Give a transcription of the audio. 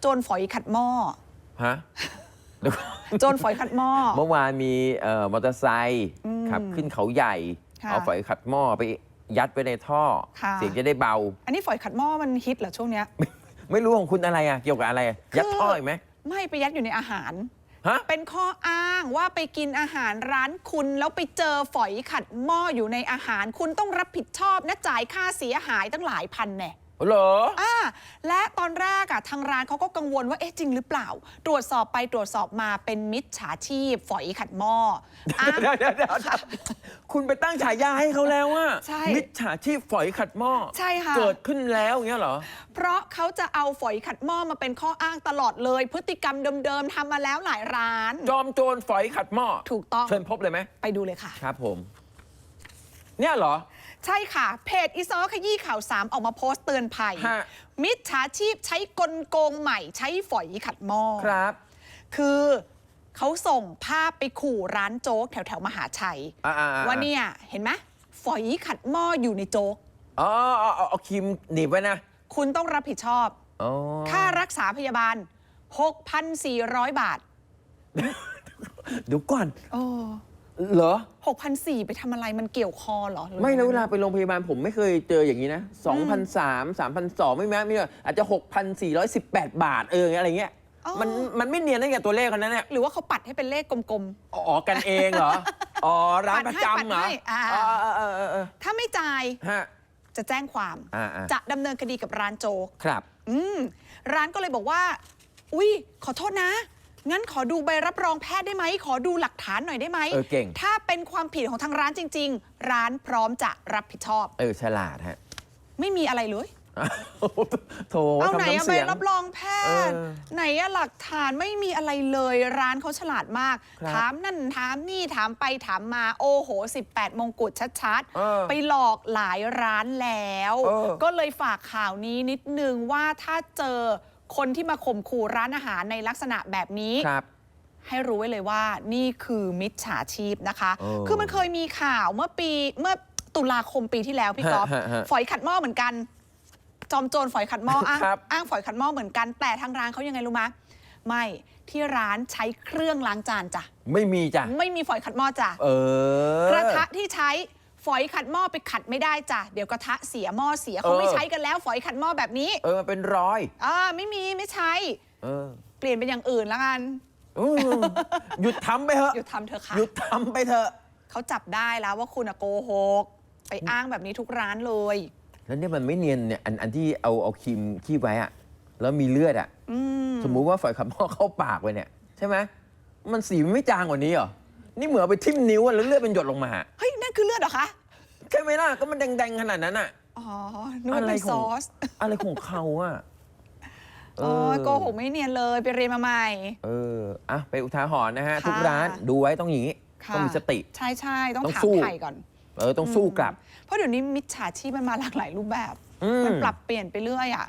โจรฝอยขัดหม้อฮะเดี๋ยวก่อนโจรฝอยขัดหม้อ เมื่อวานมีเอ่อมอเตอร์ไซค์อืมขับขึ้นเขาใหญ่ค่ะเอาฝอยขัดหม้อไปยัดไว้ในท่อค่ะเสียงจะได้เบา อันนี้ฝอยขัดหม้อมันฮิตเหรอช่วงเนี้ย ไม่รู้ของคุณอะไรอะ เกี่ยวกับอะไรอะยัดท่ออีกไหม ไม่ไปยัดอยู่ในอาหารฮะเป็นข้ออ้างว่าไปกินอาหารร้านคุณ แล้วไปเจอฝอยขัดหม้ออยู่ในอาหาร คุณต้องรับผิดชอบนะจ่ายค่าเสียหายตั้งหลายพันแน่ เหรออ่าและตอนแรกอะทางร้านเขาก็กังวลว่าเอ๊ะจริงหรือเปล่า ตรวจสอบไปตรวจสอบมาเป็นมิจฉาชีพ ฝอยขัดหม้ออ้าง เดี๋ยวเดี๋ยวเดี๋ยวคุณไปตั้งฉายาให้เขาแล้วอะใช่ มิจฉาชีพฝอยขัดหม้อใช่ค่ะ เกิดขึ้นแล้วอย่างเงี้ยเหรอ เพราะเขาจะเอาฝอยขัดหม้อมาเป็นข้ออ้างตลอดเลย พฤติกรรมเดิมๆทำมาแล้วหลายร้าน จอมโจรฝอยขัดหม้อถูกต้อง เชิญพบเลยไหมไปดูเลยค่ะ ครับผม เนี่ยเหรอ ใช่ค่ะ เพจอีซอขยี้ข่าวสามออกมาโพสต์เตือนภัย ฮะ มิจฉาชีพใช้กลโกงใหม่ใช้ฝอยขัดหม้อ ครับ คือเขาส่งภาพไปขู่ร้านโจ๊กแถวแถวๆมหาชัย อ่าๆๆ ว่าเนี่ยเห็นไหมฝอยขัดหม้ออยู่ในโจ๊ก อ๋อเอาเอาเอาครีมหนีบไว้นะคุณต้องรับผิดชอบ อ๋อค่ารักษาพยาบาล 6,400 บาท เดี๋ยวก่อน โอ้ เหรอ6,400ไปทำอะไรมันเกี่ยวคอเหรอหรือไม่นะเวลายังงไปโรงพยาบาลผมไม่เคยเจออย่างนี้นะ2,003 3,200ไม่แม้ไม่เลยอาจจะ 6,418 บาทเอออะไรเงี้ย มันมันไม่เนียนตั้งแต่ตัวเลขคนนั้นเนี่ยหรือว่าเขาปัดให้เป็นเลขกลม อ๋อ กันเองเหรอ อ๋อ ร้านประจำเหรอปัดให้อ่าอ๋อเออเออเออเออๆ ถ้าไม่จ่ายฮะ จะแจ้งความ อ่าๆ จะดำเนินคดีกับร้านโจ๊กครับ อืมร้านก็เลยบอกว่า อุ๊ยขอโทษนะ งั้นขอดูใบรับรองแพทย์ได้ไหม ขอดูหลักฐานหน่อยได้ไหมเออเก่ง ถ้าเป็นความผิดของทางร้านจริง ๆ ร้านพร้อมจะรับผิดชอบ เออฉลาดฮะไม่มีอะไรเลยโถเอาไหนทำอะน้ำใบเสียง รับรองแพทย์ เออไหนอะหลักฐานไม่มีอะไรเลย ร้านเขาฉลาดมาก ครับถามนั่นถามนี่ถามไปถามมาโอ้โห 18 มงกุฎชัดเออๆไปหลอกหลายร้านแล้ว เออ ก็เลยฝากข่าวนี้นิดนึงว่าถ้าเจอ คนที่มาข่มขู่ร้านอาหารในลักษณะแบบนี้ครับให้รู้ไว้เลยว่านี่คือมิจฉาชีพนะคะเออคือมันเคยมีข่าวเมื่อปีเมื่อตุลาคมปีที่แล้วพี่ก๊อฟฮะฮะฮะฝอยขัดหม้อเหมือนกัน จอมโจรฝอยขัดหม้ออ้างครับอ้างฝอยขัดหม้อเหมือนกัน แต่ทางร้านเขายังไงรู้มะไม่ที่ร้านใช้เครื่องล้างจานจ้ะไม่มีจ้ะไม่มีฝอยขัดหม้อจ้ะเออกระทะที่ใช้ฝ อยขัดหม้อไปขัดไม่ได้จ้ะเดี๋ยวกระทะเสียหม้อเสียเขาไม่เออใช้กันแล้ว ฝอยขัดหม้อแบบนี้ เออมันเป็นรอยอ่าไม่มีไม่ใช้เออเปลี่ยนเป็นอย่างอื่นแล้วกันเออหยุดทำไปเถอะหยุดทำเถอะค่ะหยุดทำไปเถอะเขาจับได้แล้วว่าคุณอะโกหกไปอ้างแบบนี้ทุกร้านเลย แล้วเนี่ยมันไม่เนียนเนี่ยอันอันที่เอาเอาครีมคีบไว้อะแล้วมีเลือดอะอืมสมมุติว่าฝอยขับหม้อเข้าปากไปเนี่ย ใช่ไหมมันสีมันไม่จางกว่านี้เหรอนี่เหมือนเอาไปทิ่มนิ้วอะแล้วเลือดเป็นหยดลงมาเฮ้ยนั่น คือเลือดเหรอคะ ใช่ไหมล่ะก็มันแดงๆขนาดนั้นอะอ๋อนึกว่าอะไรเป็นขซองอส อะไรของเขาอะโอ้ยโกหกไม่เนียนเลยไปเรียนมาใหม่ เอออะไปอุทาหรณ์นะฮะ ค่ะ ทุกร้านดูไว้ต้องอย่างนี้ ค่ะต้องมีสติ ใช่ใช่ต้องต้องถามสู้ไทยก่อน เออต้องสู้กลับ เพราะเดี๋ยวนี้มิจฉาชีพมันมาหลากหลายรูปแบบ อืม มันปรับเปลี่ยนไปเรื่อยอะ